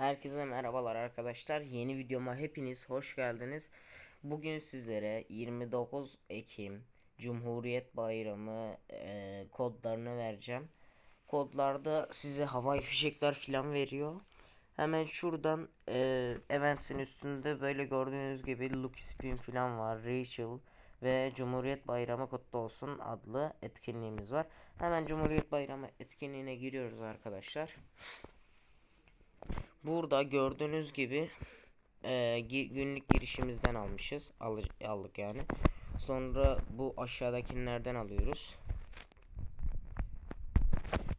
Herkese merhabalar arkadaşlar. Yeni videoma hepiniz hoş geldiniz. Bugün sizlere 29 Ekim Cumhuriyet Bayramı e, kodlarını vereceğim. Kodlarda size havai fişekler filan veriyor. Hemen şuradan e, Events'in üstünde böyle gördüğünüz gibi Lucky Spin filan var. Rachel ve Cumhuriyet Bayramı kutlu olsun adlı etkinliğimiz var. Hemen Cumhuriyet Bayramı etkinliğine giriyoruz arkadaşlar. Burada gördüğünüz gibi e, günlük girişimizden almışız. Al, aldık yani. Sonra bu aşağıdakilerden alıyoruz.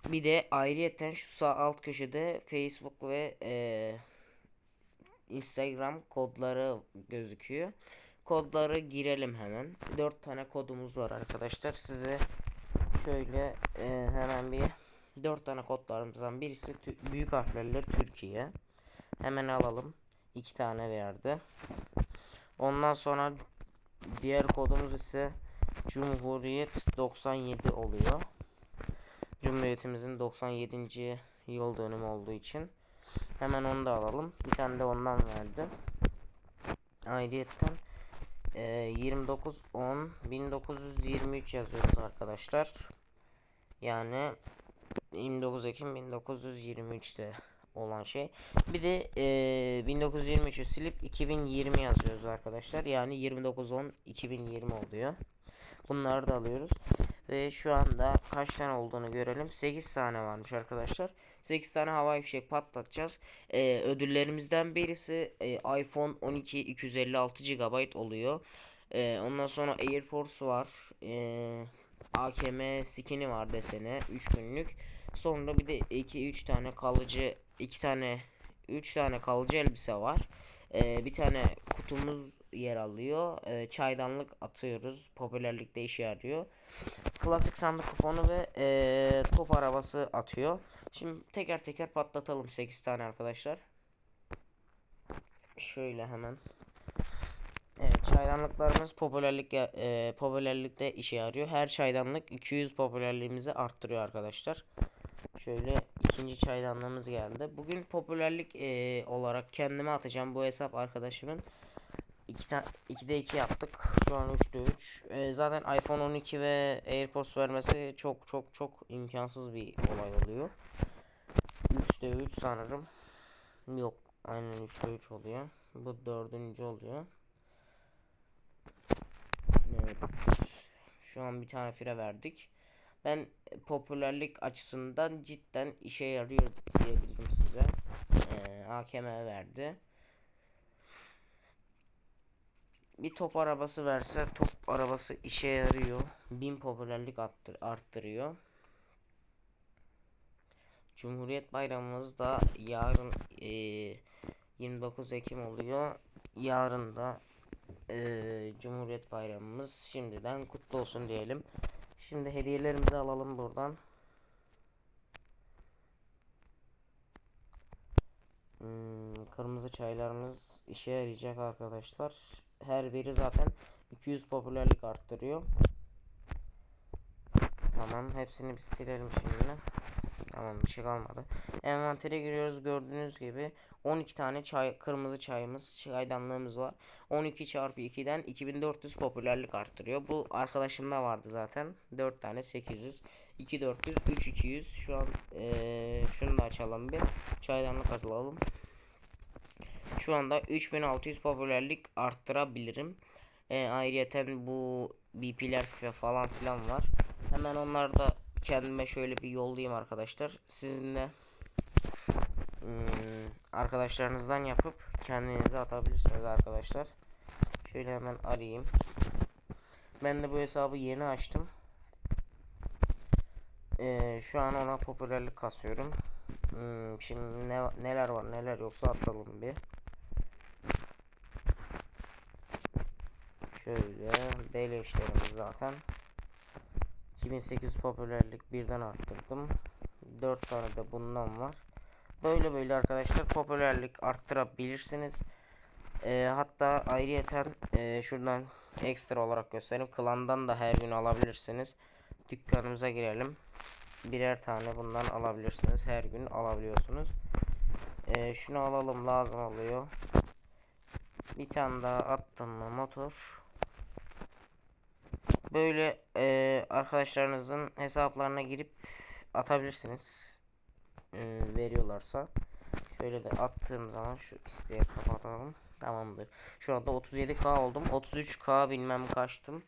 Bir de ayrıyeten şu sağ alt köşede Facebook ve e, Instagram kodları gözüküyor. Kodları girelim hemen. 4 tane kodumuz var arkadaşlar. Size şöyle e, hemen bir 4 tane kodlarımızdan birisi büyük harflerle Türkiye. Hemen alalım. 2 tane verdi. Ondan sonra diğer kodumuz ise Cumhuriyet 97 oluyor. Cumhuriyetimizin 97. yıl dönümü olduğu için. Hemen onu da alalım. Bir tane de ondan verdi. Ayrıyetten e, 29 10 1923 yazıyoruz arkadaşlar. Yani 29 Ekim 1923'te olan şey. Bir de e, 1923'ü silip 2020 yazıyoruz arkadaşlar. Yani 29-10 2020 oluyor. Bunları da alıyoruz. Ve şu anda kaç tane olduğunu görelim. 8 tane varmış arkadaşlar. 8 tane havai fişek patlatacağız. Ee, ödüllerimizden birisi e, iPhone 12 256 GB oluyor. Ee, ondan sonra Air Force var. Ee, AKM skin'i var desene 3 günlük. Sonra bir de 2 3 tane kalıcı 2 tane 3 tane kalıcı elbise var. Ee, bir tane kutumuz yer alıyor. Ee, çaydanlık atıyoruz. Popülerlikte işe yarıyor. Klasik sandık kuponu ve ee, top arabası atıyor. Şimdi teker teker patlatalım 8 tane arkadaşlar. Şöyle hemen. Çaydanlıklarımız popülerlik e, popülerlikte işe yarıyor. Her çaydanlık 200 popülerliğimizi arttırıyor arkadaşlar. Şöyle ikinci çaydanlığımız geldi. Bugün popülerlik e, olarak kendime atacağım bu hesap arkadaşımın. 2 2'de 2 yaptık. Şu an 3'te 3. E, zaten iPhone 12 ve AirPods vermesi çok çok çok imkansız bir olay oluyor. 3'te 3 sanırım. Yok. Aynen 3'te 3 oluyor. Bu dördüncü oluyor. Şu an bir tane fire verdik. Ben popülerlik açısından cidden işe yarıyor diyebilirim size. Ee, AKM verdi. Bir top arabası verse top arabası işe yarıyor. Bin popülerlik arttır arttırıyor. Cumhuriyet Bayramımız da yarın e, 29 Ekim oluyor. Yarın da Cumhuriyet Bayramımız şimdiden kutlu olsun diyelim. Şimdi hediyelerimizi alalım buradan. Hmm, kırmızı çaylarımız işe yarayacak arkadaşlar. Her biri zaten 200 popülerlik arttırıyor. Tamam hepsini bir silelim şimdi. Tamam bir şey kalmadı. Envantere giriyoruz gördüğünüz gibi 12 tane çay kırmızı çayımız çaydanlığımız var. 12 çarpı 2'den 2400 popülerlik arttırıyor. Bu arkadaşımda vardı zaten. 4 tane 800 2 400 3 200 şu an ee, şunu da açalım bir çaydanlık alalım. Şu anda 3600 popülerlik arttırabilirim. E, ayrıyeten bu BP'ler falan filan var. Hemen onları da kendime şöyle bir yollayayım arkadaşlar. Sizinle hmm, arkadaşlarınızdan yapıp kendinize atabilirsiniz arkadaşlar. Şöyle hemen arayayım. Ben de bu hesabı yeni açtım. Ee, şu an ona popülerlik kasıyorum. Hmm, şimdi ne, neler var neler yoksa atalım bir. Şöyle beleşlerimiz zaten. 2800 popülerlik birden arttırdım. 4 tane de bundan var. Böyle böyle arkadaşlar popülerlik arttırabilirsiniz. E, hatta ayrıyeten e, şuradan ekstra olarak göstereyim. Klandan da her gün alabilirsiniz. Dükkanımıza girelim. Birer tane bundan alabilirsiniz. Her gün alabiliyorsunuz. Ee, şunu alalım lazım oluyor. Bir tane daha attım mı motor. Böyle e, arkadaşlarınızın hesaplarına girip atabilirsiniz. E, veriyorlarsa. Şöyle de attığım zaman şu isteği kapatalım. Tamamdır. Şu anda 37k oldum. 33k bilmem kaçtım.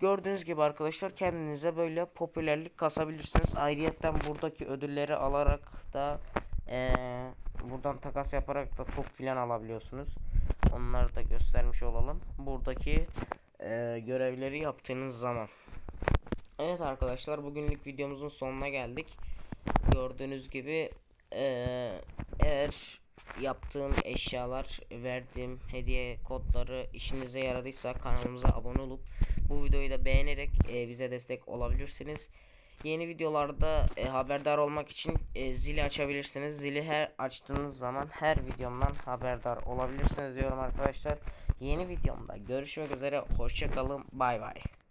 Gördüğünüz gibi arkadaşlar kendinize böyle popülerlik kasabilirsiniz. Ayrıyeten buradaki ödülleri alarak da eee, buradan takas yaparak da top filan alabiliyorsunuz. Onları da göstermiş olalım. Buradaki eee, görevleri yaptığınız zaman. Evet arkadaşlar bugünlük videomuzun sonuna geldik. Gördüğünüz gibi eee, eğer yaptığım eşyalar, verdiğim hediye kodları işinize yaradıysa kanalımıza abone olup bu videoyu da beğenerek e, bize destek olabilirsiniz. Yeni videolarda e, haberdar olmak için e, zili açabilirsiniz. Zili her açtığınız zaman her videomdan haberdar olabilirsiniz diyorum arkadaşlar. Yeni videomda görüşmek üzere. Hoşçakalın. Bay bay.